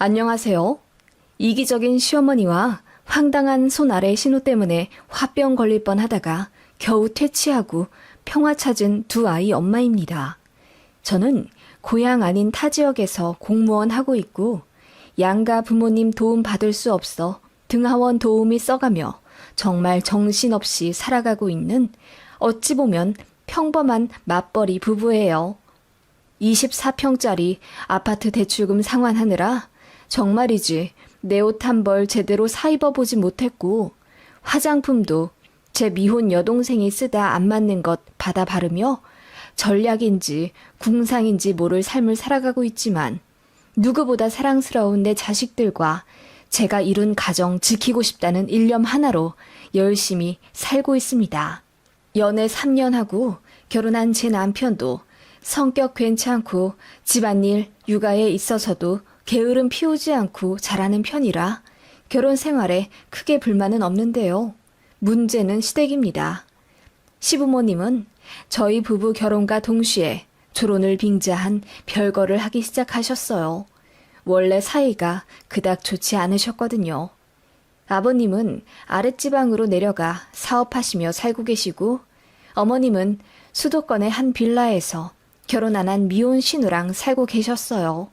안녕하세요. 이기적인 시어머니와 황당한 손 아래 신호 때문에 화병 걸릴 뻔 하다가 겨우 퇴치하고 평화 찾은 두 아이 엄마입니다. 저는 고향 아닌 타 지역에서 공무원 하고 있고 양가 부모님 도움 받을 수 없어 등하원 도움이 써가며 정말 정신없이 살아가고 있는 어찌 보면 평범한 맞벌이 부부예요. 24평짜리 아파트 대출금 상환하느라 정말이지 내 옷 한 벌 제대로 사 입어보지 못했고 화장품도 제 미혼 여동생이 쓰다 안 맞는 것 받아 바르며 전략인지 궁상인지 모를 삶을 살아가고 있지만 누구보다 사랑스러운 내 자식들과 제가 이룬 가정 지키고 싶다는 일념 하나로 열심히 살고 있습니다. 연애 3년 하고 결혼한 제 남편도 성격 괜찮고 집안일, 육아에 있어서도 게으름 피우지 않고 잘하는 편이라 결혼 생활에 크게 불만은 없는데요. 문제는 시댁입니다. 시부모님은 저희 부부 결혼과 동시에 조론을 빙자한 별거를 하기 시작하셨어요. 원래 사이가 그닥 좋지 않으셨거든요. 아버님은 아랫지방으로 내려가 사업하시며 살고 계시고 어머님은 수도권의 한 빌라에서 결혼 안 한 미혼 신우랑 살고 계셨어요.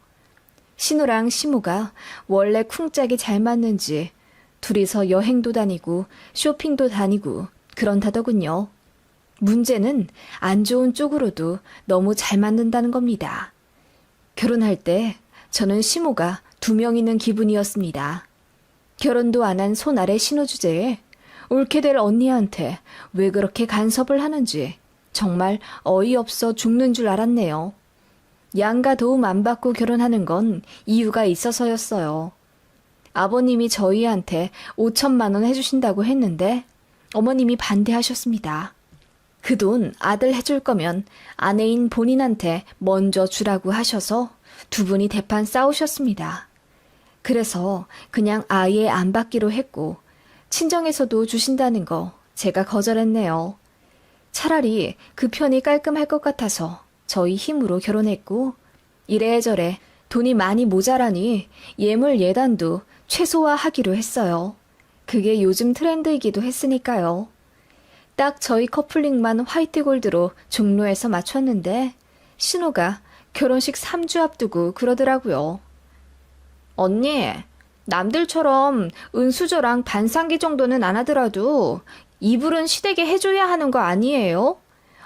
신우랑 시모가 원래 쿵짝이 잘 맞는지 둘이서 여행도 다니고 쇼핑도 다니고 그런다더군요. 문제는 안 좋은 쪽으로도 너무 잘 맞는다는 겁니다. 결혼할 때 저는 시모가 두 명 있는 기분이었습니다. 결혼도 안 한 손 아래 신호 주제에 옳게 될 언니한테 왜 그렇게 간섭을 하는지 정말 어이없어 죽는 줄 알았네요. 양가 도움 안 받고 결혼하는 건 이유가 있어서였어요. 아버님이 저희한테 5천만 원 해주신다고 했는데 어머님이 반대하셨습니다. 그 돈 아들 해줄 거면 아내인 본인한테 먼저 주라고 하셔서 두 분이 대판 싸우셨습니다. 그래서 그냥 아예 안 받기로 했고 친정에서도 주신다는 거 제가 거절했네요. 차라리 그 편이 깔끔할 것 같아서 저희 힘으로 결혼했고 이래저래 돈이 많이 모자라니 예물 예단도 최소화하기로 했어요. 그게 요즘 트렌드이기도 했으니까요. 딱 저희 커플링만 화이트 골드로 종로에서 맞췄는데 신호가 결혼식 3주 앞두고 그러더라고요. 언니, 남들처럼 은수저랑 반상기 정도는 안 하더라도 이불은 시댁에 해줘야 하는 거 아니에요?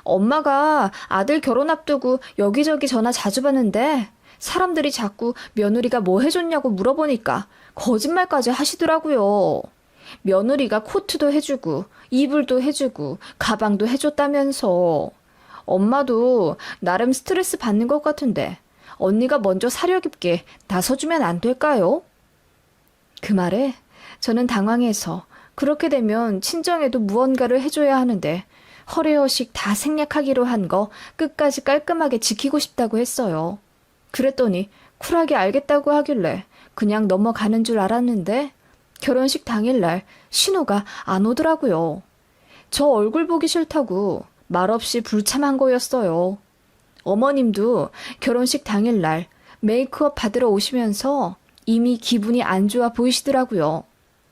엄마가 아들 결혼 앞두고 여기저기 전화 자주 받는데 사람들이 자꾸 며느리가 뭐 해줬냐고 물어보니까 거짓말까지 하시더라고요. 며느리가 코트도 해주고 이불도 해주고 가방도 해줬다면서 엄마도 나름 스트레스 받는 것 같은데 언니가 먼저 사려 깊게 나서주면 안 될까요? 그 말에 저는 당황해서 그렇게 되면 친정에도 무언가를 해줘야 하는데 허례허식 다 생략하기로 한 거 끝까지 깔끔하게 지키고 싶다고 했어요. 그랬더니 쿨하게 알겠다고 하길래 그냥 넘어가는 줄 알았는데 결혼식 당일날 신호가 안 오더라고요. 저 얼굴 보기 싫다고 말없이 불참한 거였어요. 어머님도 결혼식 당일날 메이크업 받으러 오시면서 이미 기분이 안 좋아 보이시더라고요.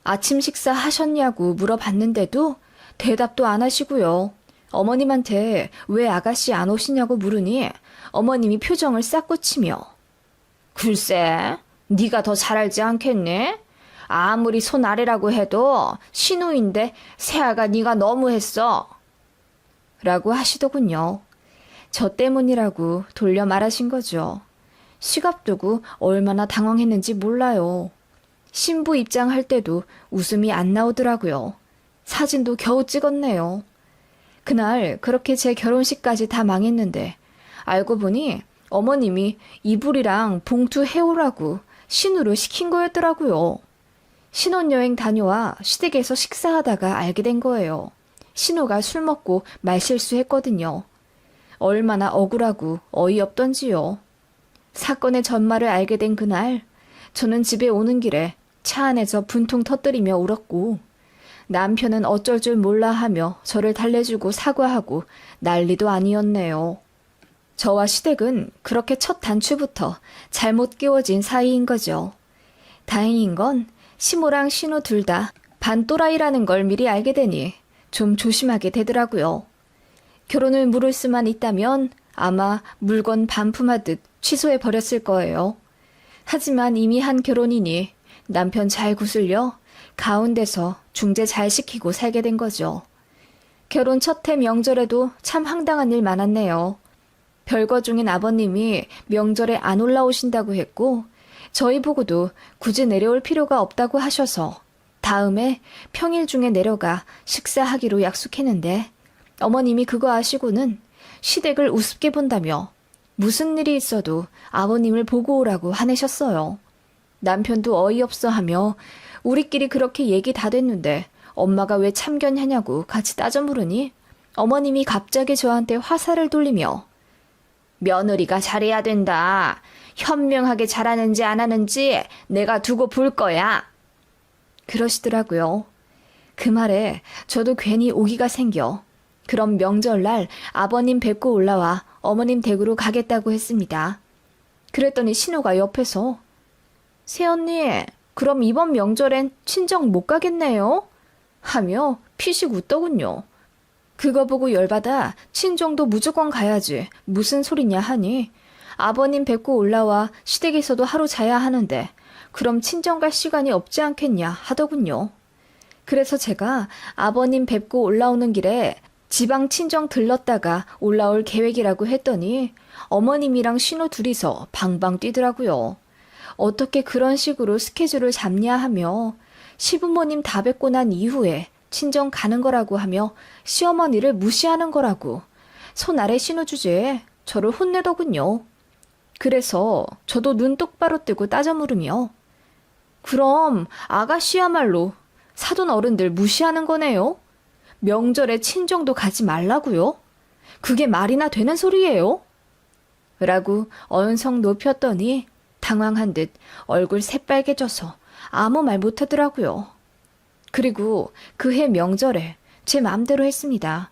아침 식사 하셨냐고 물어봤는데도 대답도 안 하시고요. 어머님한테 왜 아가씨 안 오시냐고 물으니 어머님이 표정을 싹 고치며 글쎄, 네가 더 잘 알지 않겠니? 아무리 손 아래라고 해도 신우인데 새아가 네가 너무했어. 라고 하시더군요. 저 때문이라고 돌려 말하신 거죠. 시갑 두고 얼마나 당황했는지 몰라요. 신부 입장할 때도 웃음이 안 나오더라고요. 사진도 겨우 찍었네요. 그날 그렇게 제 결혼식까지 다 망했는데 알고 보니 어머님이 이불이랑 봉투 해오라고 신우로 시킨 거였더라고요. 신혼여행 다녀와 시댁에서 식사하다가 알게 된 거예요. 신우가 술 먹고 말실수했거든요. 얼마나 억울하고 어이없던지요. 사건의 전말을 알게 된 그날, 저는 집에 오는 길에 차 안에서 분통 터뜨리며 울었고, 남편은 어쩔 줄 몰라 하며 저를 달래주고 사과하고 난리도 아니었네요. 저와 시댁은 그렇게 첫 단추부터 잘못 끼워진 사이인 거죠. 다행인 건 시모랑 신우 둘 다 반또라이라는 걸 미리 알게 되니 좀 조심하게 되더라고요. 결혼을 물을 수만 있다면 아마 물건 반품하듯 취소해 버렸을 거예요. 하지만 이미 한 결혼이니 남편 잘 구슬려 가운데서 중재 잘 시키고 살게 된 거죠. 결혼 첫 해 명절에도 참 황당한 일 많았네요. 별거 중인 아버님이 명절에 안 올라오신다고 했고, 저희 보고도 굳이 내려올 필요가 없다고 하셔서, 다음에 평일 중에 내려가 식사하기로 약속했는데, 어머님이 그거 아시고는 시댁을 우습게 본다며, 무슨 일이 있어도 아버님을 보고 오라고 화내셨어요. 남편도 어이없어 하며, 우리끼리 그렇게 얘기 다 됐는데, 엄마가 왜 참견하냐고 같이 따져 물으니, 어머님이 갑자기 저한테 화살을 돌리며, 며느리가 잘해야 된다. 현명하게 잘하는지 안 하는지 내가 두고 볼 거야. 그러시더라고요. 그 말에 저도 괜히 오기가 생겨. 그럼 명절날 아버님 뵙고 올라와 어머님 댁으로 가겠다고 했습니다. 그랬더니 신우가 옆에서 새언니, 그럼 이번 명절엔 친정 못 가겠네요? 하며 피식 웃더군요. 그거 보고 열받아 친정도 무조건 가야지. 무슨 소리냐 하니 아버님 뵙고 올라와 시댁에서도 하루 자야 하는데 그럼 친정 갈 시간이 없지 않겠냐 하더군요. 그래서 제가 아버님 뵙고 올라오는 길에 지방 친정 들렀다가 올라올 계획이라고 했더니 어머님이랑 신우 둘이서 방방 뛰더라고요. 어떻게 그런 식으로 스케줄을 잡냐 하며 시부모님 다 뵙고 난 이후에 친정 가는 거라고 하며 시어머니를 무시하는 거라고 손 아래 신호 주제에 저를 혼내더군요. 그래서 저도 눈 똑바로 뜨고 따져 물으며 그럼 아가씨야말로 사돈 어른들 무시하는 거네요? 명절에 친정도 가지 말라고요? 그게 말이나 되는 소리예요? 라고 언성 높였더니 당황한 듯 얼굴 새빨개져서 아무 말 못하더라고요. 그리고 그해 명절에 제 마음대로 했습니다.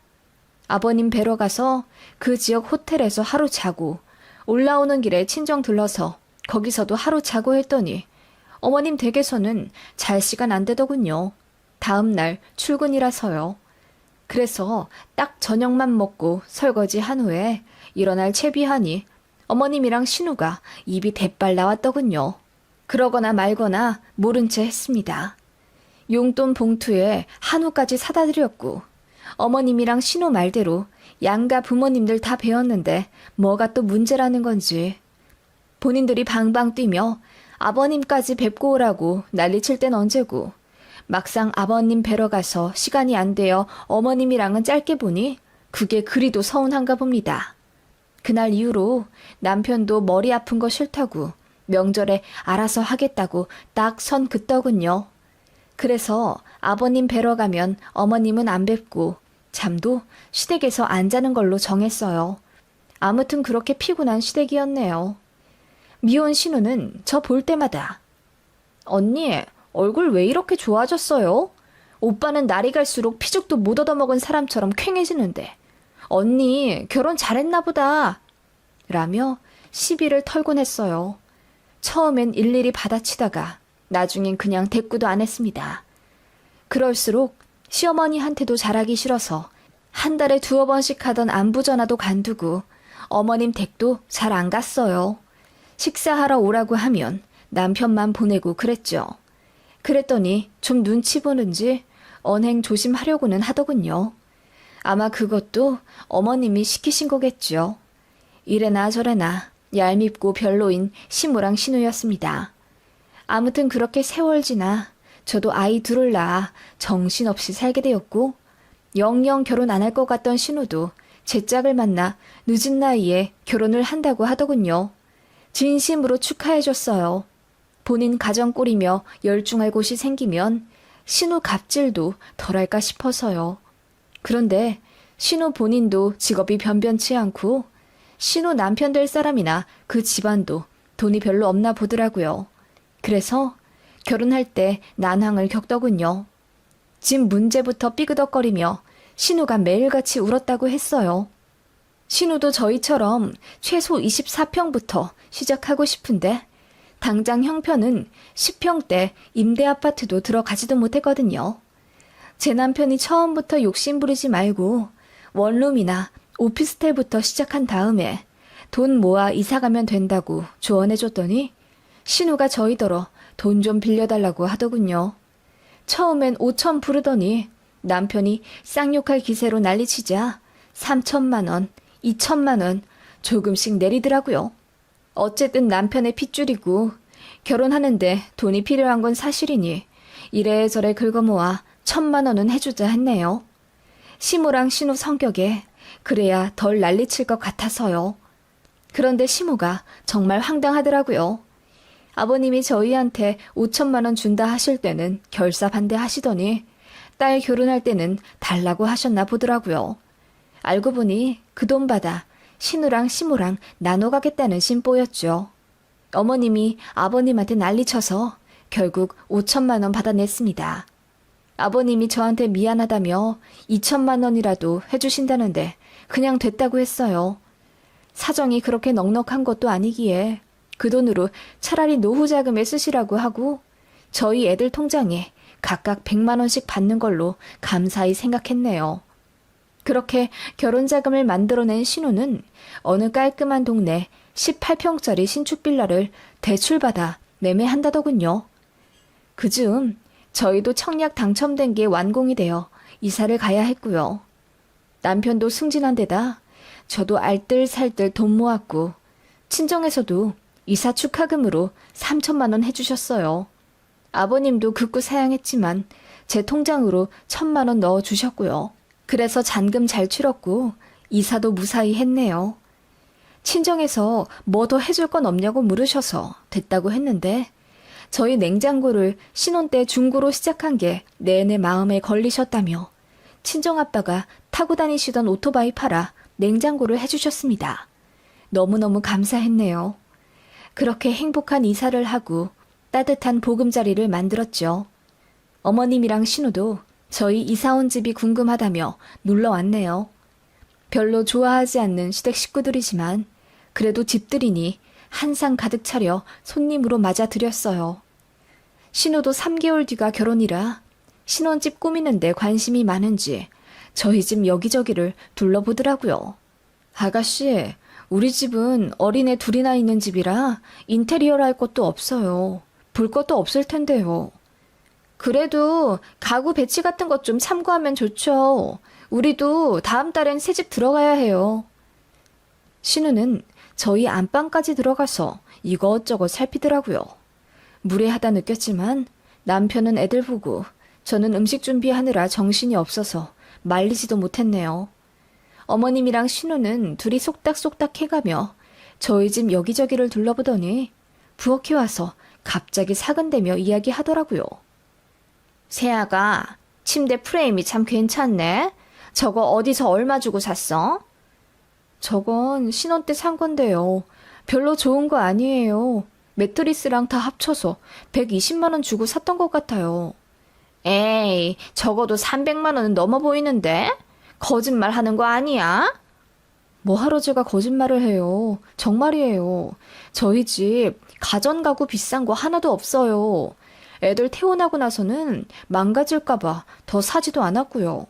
아버님 뵈러 가서 그 지역 호텔에서 하루 자고 올라오는 길에 친정 들러서 거기서도 하루 자고 했더니 어머님 댁에서는 잘 시간 안 되더군요. 다음 날 출근이라서요. 그래서 딱 저녁만 먹고 설거지 한 후에 일어날 채비하니 어머님이랑 신우가 입이 대빨 나왔더군요. 그러거나 말거나 모른 채 했습니다. 용돈 봉투에 한우까지 사다 드렸고 어머님이랑 신우 말대로 양가 부모님들 다 배웠는데 뭐가 또 문제라는 건지 본인들이 방방 뛰며 아버님까지 뵙고 오라고 난리칠 땐 언제고 막상 아버님 뵈러 가서 시간이 안 되어 어머님이랑은 짧게 보니 그게 그리도 서운한가 봅니다. 그날 이후로 남편도 머리 아픈 거 싫다고 명절에 알아서 하겠다고 딱선 긋더군요. 그래서 아버님 뵈러 가면 어머님은 안 뵙고 잠도 시댁에서 안 자는 걸로 정했어요. 아무튼 그렇게 피곤한 시댁이었네요. 미혼 신우는 저 볼 때마다 언니 얼굴 왜 이렇게 좋아졌어요? 오빠는 날이 갈수록 피죽도 못 얻어먹은 사람처럼 퀭해지는데 언니 결혼 잘했나 보다 라며 시비를 털곤 했어요. 처음엔 일일이 받아치다가 나중엔 그냥 대꾸도 안 했습니다. 그럴수록 시어머니한테도 잘하기 싫어서 한 달에 두어 번씩 하던 안부 전화도 간두고 어머님 댁도 잘 안 갔어요. 식사하러 오라고 하면 남편만 보내고 그랬죠. 그랬더니 좀 눈치 보는지 언행 조심하려고는 하더군요. 아마 그것도 어머님이 시키신 거겠죠. 이래나 저래나 얄밉고 별로인 시무랑 신우였습니다. 아무튼 그렇게 세월 지나 저도 아이 둘을 낳아 정신없이 살게 되었고 영영 결혼 안 할 것 같던 신우도 제 짝을 만나 늦은 나이에 결혼을 한다고 하더군요. 진심으로 축하해줬어요. 본인 가정 꾸리며 열중할 곳이 생기면 신우 갑질도 덜할까 싶어서요. 그런데 신우 본인도 직업이 변변치 않고 신우 남편 될 사람이나 그 집안도 돈이 별로 없나 보더라고요. 그래서 결혼할 때 난항을 겪더군요. 집 문제부터 삐그덕거리며 신우가 매일같이 울었다고 했어요. 신우도 저희처럼 최소 24평부터 시작하고 싶은데 당장 형편은 10평대 임대 아파트도 들어가지도 못했거든요. 제 남편이 처음부터 욕심 부리지 말고 원룸이나 오피스텔부터 시작한 다음에 돈 모아 이사 가면 된다고 조언해줬더니 신우가 저희더러 돈 좀 빌려달라고 하더군요. 처음엔 5천 부르더니 남편이 쌍욕할 기세로 난리치자 3천만 원, 2천만 원 조금씩 내리더라고요. 어쨌든 남편의 핏줄이고 결혼하는데 돈이 필요한 건 사실이니 이래저래 긁어모아 천만 원은 해주자 했네요. 시모랑 신우 성격에 그래야 덜 난리칠 것 같아서요. 그런데 시모가 정말 황당하더라고요. 아버님이 저희한테 5천만 원 준다 하실 때는 결사 반대하시더니 딸 결혼할 때는 달라고 하셨나 보더라고요. 알고 보니 그 돈 받아 신우랑 시모랑 나눠 가겠다는 심보였죠. 어머님이 아버님한테 난리쳐서 결국 5천만 원 받아냈습니다. 아버님이 저한테 미안하다며 2천만 원이라도 해주신다는데 그냥 됐다고 했어요. 사정이 그렇게 넉넉한 것도 아니기에 그 돈으로 차라리 노후 자금에 쓰시라고 하고 저희 애들 통장에 각각 100만 원씩 받는 걸로 감사히 생각했네요. 그렇게 결혼 자금을 만들어낸 신우는 어느 깔끔한 동네 18평짜리 신축 빌라를 대출받아 매매한다더군요. 그즈음 저희도 청약 당첨된 게 완공이 되어 이사를 가야 했고요. 남편도 승진한 데다 저도 알뜰살뜰 돈 모았고 친정에서도 이사 축하금으로 3천만 원 해주셨어요. 아버님도 극구 사양했지만 제 통장으로 천만 원 넣어 주셨고요. 그래서 잔금 잘 치렀고 이사도 무사히 했네요. 친정에서 뭐 더 해줄 건 없냐고 물으셔서 됐다고 했는데 저희 냉장고를 신혼 때 중고로 시작한 게 내내 마음에 걸리셨다며 친정 아빠가 타고 다니시던 오토바이 팔아 냉장고를 해주셨습니다. 너무너무 감사했네요. 그렇게 행복한 이사를 하고 따뜻한 보금자리를 만들었죠. 어머님이랑 신우도 저희 이사 온 집이 궁금하다며 놀러 왔네요. 별로 좋아하지 않는 시댁 식구들이지만 그래도 집들이니 한 상 가득 차려 손님으로 맞아드렸어요. 신우도 3개월 뒤가 결혼이라 신혼집 꾸미는데 관심이 많은지 저희 집 여기저기를 둘러보더라고요. 아가씨, 우리 집은 어린애 둘이나 있는 집이라 인테리어를 할 것도 없어요. 볼 것도 없을 텐데요. 그래도 가구 배치 같은 것 좀 참고하면 좋죠. 우리도 다음 달엔 새 집 들어가야 해요. 신우는 저희 안방까지 들어가서 이것저것 살피더라고요. 무례하다 느꼈지만 남편은 애들 보고 저는 음식 준비하느라 정신이 없어서 말리지도 못했네요. 어머님이랑 신우는 둘이 속닥속닥 해가며 저희 집 여기저기를 둘러보더니 부엌에 와서 갑자기 사근대며 이야기하더라고요. 세아가 침대 프레임이 참 괜찮네. 저거 어디서 얼마 주고 샀어? 저건 신혼 때 산 건데요. 별로 좋은 거 아니에요. 매트리스랑 다 합쳐서 120만 원 주고 샀던 것 같아요. 에이, 적어도 300만 원은 넘어 보이는데? 거짓말 하는 거 아니야? 뭐하러 제가 거짓말을 해요. 정말이에요. 저희 집 가전가구 비싼 거 하나도 없어요. 애들 태어나고 나서는 망가질까봐 더 사지도 않았고요.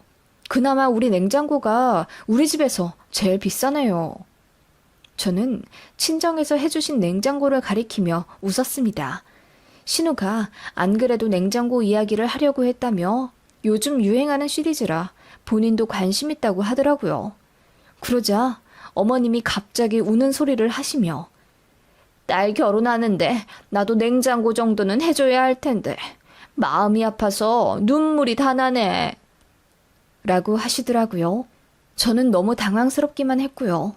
그나마 우리 냉장고가 우리 집에서 제일 비싸네요. 저는 친정에서 해주신 냉장고를 가리키며 웃었습니다. 신우가 안 그래도 냉장고 이야기를 하려고 했다며 요즘 유행하는 시리즈라 본인도 관심 있다고 하더라고요. 그러자 어머님이 갑자기 우는 소리를 하시며 딸 결혼하는데 나도 냉장고 정도는 해줘야 할 텐데 마음이 아파서 눈물이 다 나네. 라고 하시더라고요. 저는 너무 당황스럽기만 했고요.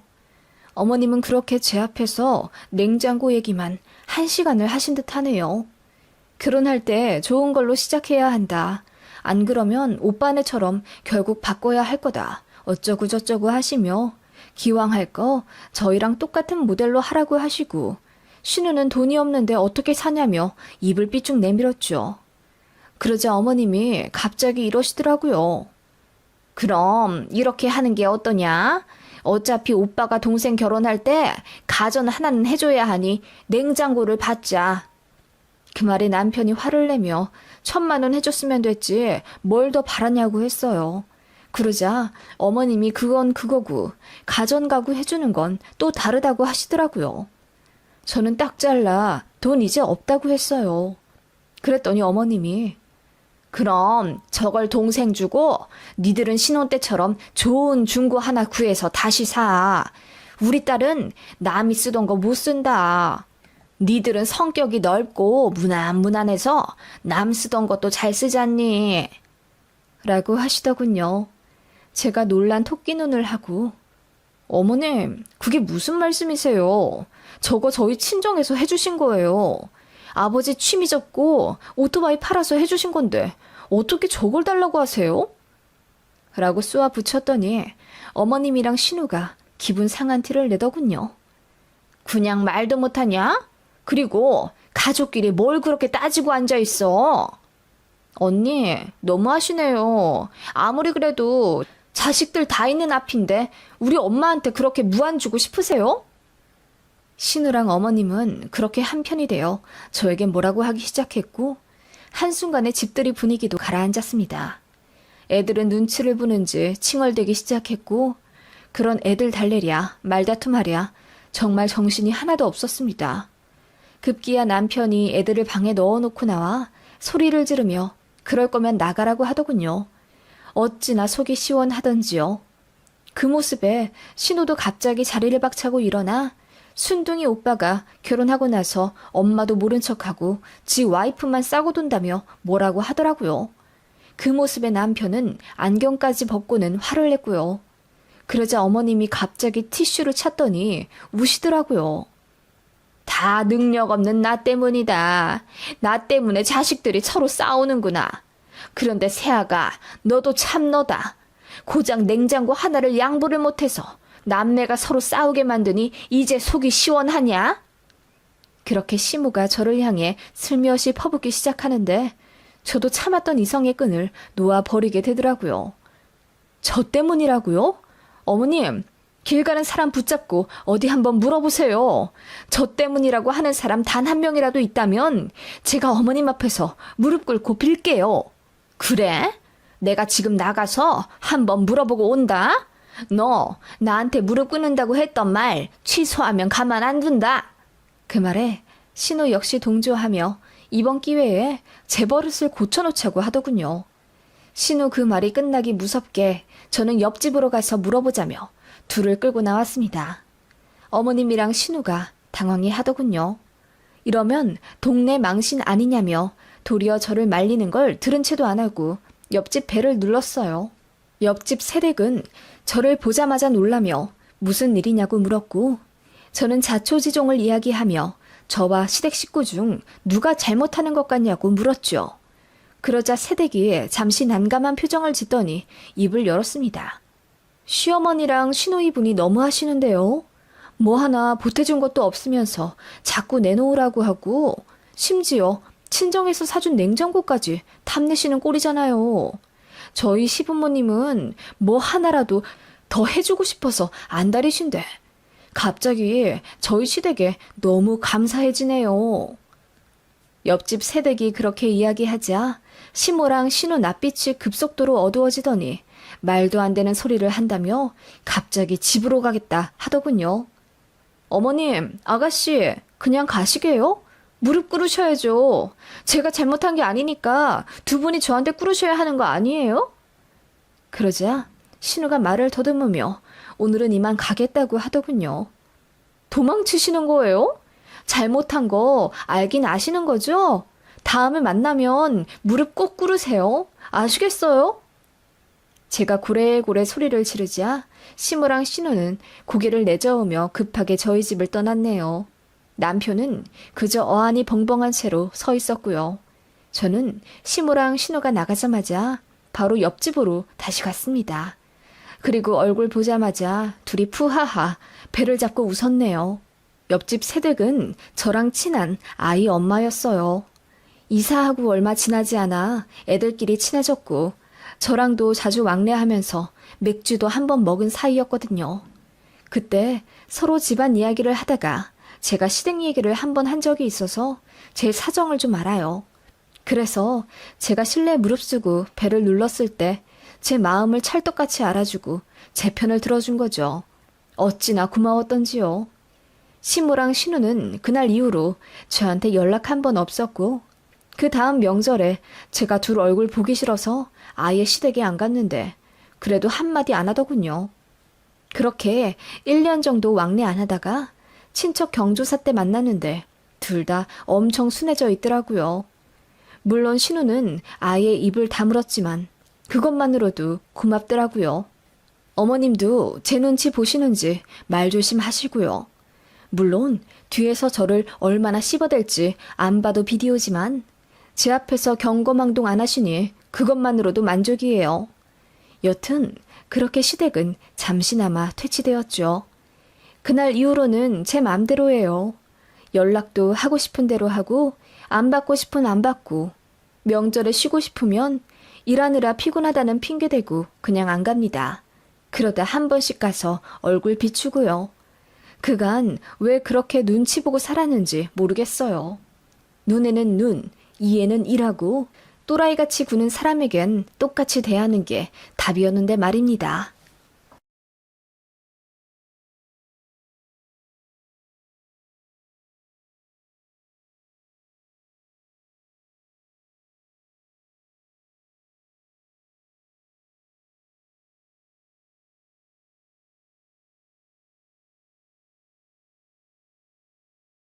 어머님은 그렇게 제 앞에서 냉장고 얘기만 한 시간을 하신 듯 하네요. 결혼할 때 좋은 걸로 시작해야 한다. 안 그러면 오빠네처럼 결국 바꿔야 할 거다. 어쩌고저쩌고 하시며 기왕 할 거 저희랑 똑같은 모델로 하라고 하시고 신우는 돈이 없는데 어떻게 사냐며 입을 삐쭉 내밀었죠. 그러자 어머님이 갑자기 이러시더라고요. 그럼 이렇게 하는 게 어떠냐? 어차피 오빠가 동생 결혼할 때 가전 하나는 해줘야 하니 냉장고를 받자. 그 말에 남편이 화를 내며 천만 원 해줬으면 됐지 뭘 더 바라냐고 했어요. 그러자 어머님이 그건 그거고 가전 가구 해주는 건 또 다르다고 하시더라고요. 저는 딱 잘라 돈 이제 없다고 했어요. 그랬더니 어머님이 그럼 저걸 동생 주고 니들은 신혼 때처럼 좋은 중고 하나 구해서 다시 사. 우리 딸은 남이 쓰던 거 못 쓴다. 니들은 성격이 넓고 무난무난해서 남 쓰던 것도 잘 쓰잖니. 라고 하시더군요. 제가 놀란 토끼 눈을 하고 어머님, 그게 무슨 말씀이세요? 저거 저희 친정에서 해주신 거예요. 아버지 취미 접고 오토바이 팔아서 해주신 건데 어떻게 저걸 달라고 하세요? 라고 쏘아 붙였더니 어머님이랑 신우가 기분 상한 티를 내더군요. 그냥 말도 못하냐? 그리고 가족끼리 뭘 그렇게 따지고 앉아 있어? 언니, 너무하시네요. 아무리 그래도 자식들 다 있는 앞인데 우리 엄마한테 그렇게 무안 주고 싶으세요? 신우랑 어머님은 그렇게 한편이 되어 저에게 뭐라고 하기 시작했고 한순간에 집들이 분위기도 가라앉았습니다. 애들은 눈치를 보는지 칭얼대기 시작했고 그런 애들 달래랴 말다툼하랴 정말 정신이 하나도 없었습니다. 급기야 남편이 애들을 방에 넣어놓고 나와 소리를 지르며 그럴 거면 나가라고 하더군요. 어찌나 속이 시원하던지요. 그 모습에 신우도 갑자기 자리를 박차고 일어나 순둥이 오빠가 결혼하고 나서 엄마도 모른 척하고 지 와이프만 싸고 돈다며 뭐라고 하더라고요. 그 모습에 남편은 안경까지 벗고는 화를 냈고요. 그러자 어머님이 갑자기 티슈를 찾더니 우시더라고요. 다 능력 없는 나 때문이다. 나 때문에 자식들이 서로 싸우는구나. 그런데 세아가 너도 참 너다. 고장 냉장고 하나를 양보를 못해서 남매가 서로 싸우게 만드니 이제 속이 시원하냐? 그렇게 시무가 저를 향해 슬며시 퍼붓기 시작하는데 저도 참았던 이성의 끈을 놓아 버리게 되더라고요. 저 때문이라고요? 어머님, 길 가는 사람 붙잡고 어디 한번 물어보세요. 저 때문이라고 하는 사람 단 한 명이라도 있다면 제가 어머님 앞에서 무릎 꿇고 빌게요. 그래? 내가 지금 나가서 한번 물어보고 온다? 너 나한테 무릎 꿇는다고 했던 말 취소하면 가만 안 둔다. 그 말에 신우 역시 동조하며 이번 기회에 제 버릇을 고쳐놓자고 하더군요. 신우 그 말이 끝나기 무섭게 저는 옆집으로 가서 물어보자며 둘을 끌고 나왔습니다. 어머님이랑 신우가 당황해 하더군요. 이러면 동네 망신 아니냐며 도리어 저를 말리는 걸 들은 채도 안 하고 옆집 배를 눌렀어요. 옆집 세댁은 저를 보자마자 놀라며 무슨 일이냐고 물었고 저는 자초지종을 이야기하며 저와 시댁 식구 중 누가 잘못하는 것 같냐고 물었죠. 그러자 세댁이 잠시 난감한 표정을 짓더니 입을 열었습니다. 시어머니랑 시누이분이 너무 하시는데요. 뭐 하나 보태준 것도 없으면서 자꾸 내놓으라고 하고 심지어 친정에서 사준 냉장고까지 탐내시는 꼴이잖아요. 저희 시부모님은 뭐 하나라도 더 해주고 싶어서 안달이신데 갑자기 저희 시댁에 너무 감사해지네요. 옆집 세댁이 그렇게 이야기하자 시모랑 신우 낯빛이 급속도로 어두워지더니 말도 안 되는 소리를 한다며 갑자기 집으로 가겠다 하더군요. 어머님, 아가씨, 그냥 가시게요? 무릎 꿇으셔야죠. 제가 잘못한 게 아니니까 두 분이 저한테 꿇으셔야 하는 거 아니에요? 그러자 신우가 말을 더듬으며 오늘은 이만 가겠다고 하더군요. 도망치시는 거예요? 잘못한 거 알긴 아시는 거죠? 다음에 만나면 무릎 꼭 꿇으세요. 아시겠어요? 제가 고래고래 소리를 지르자 시무랑 신우는 고개를 내저으며 급하게 저희 집을 떠났네요. 남편은 그저 어안이 벙벙한 채로 서 있었고요. 저는 시무랑 신우가 나가자마자 바로 옆집으로 다시 갔습니다. 그리고 얼굴 보자마자 둘이 푸하하 배를 잡고 웃었네요. 옆집 세댁은 저랑 친한 아이 엄마였어요. 이사하고 얼마 지나지 않아 애들끼리 친해졌고 저랑도 자주 왕래하면서 맥주도 한 번 먹은 사이였거든요. 그때 서로 집안 이야기를 하다가 제가 시댁 얘기를 한 번 한 적이 있어서 제 사정을 좀 알아요. 그래서 제가 실내 무릅쓰고 배를 눌렀을 때 제 마음을 찰떡같이 알아주고 제 편을 들어준 거죠. 어찌나 고마웠던지요. 시모랑 신우는 그날 이후로 저한테 연락 한 번 없었고 그 다음 명절에 제가 둘 얼굴 보기 싫어서 아예 시댁에 안 갔는데 그래도 한마디 안 하더군요. 그렇게 1년 정도 왕래 안 하다가 친척 경조사 때 만났는데 둘 다 엄청 순해져 있더라고요. 물론 신우는 아예 입을 다물었지만 그것만으로도 고맙더라고요. 어머님도 제 눈치 보시는지 말 조심 하시고요. 물론 뒤에서 저를 얼마나 씹어댈지 안 봐도 비디오지만 제 앞에서 경거망동 안 하시니 그것만으로도 만족이에요. 여튼 그렇게 시댁은 잠시나마 퇴치되었죠. 그날 이후로는 제 맘대로예요. 연락도 하고 싶은 대로 하고 안 받고 싶은 안 받고 명절에 쉬고 싶으면 일하느라 피곤하다는 핑계 대고 그냥 안 갑니다. 그러다 한 번씩 가서 얼굴 비추고요. 그간 왜 그렇게 눈치 보고 살았는지 모르겠어요. 눈에는 눈, 이에는 이라고 또라이같이 구는 사람에겐 똑같이 대하는 게 답이었는데 말입니다.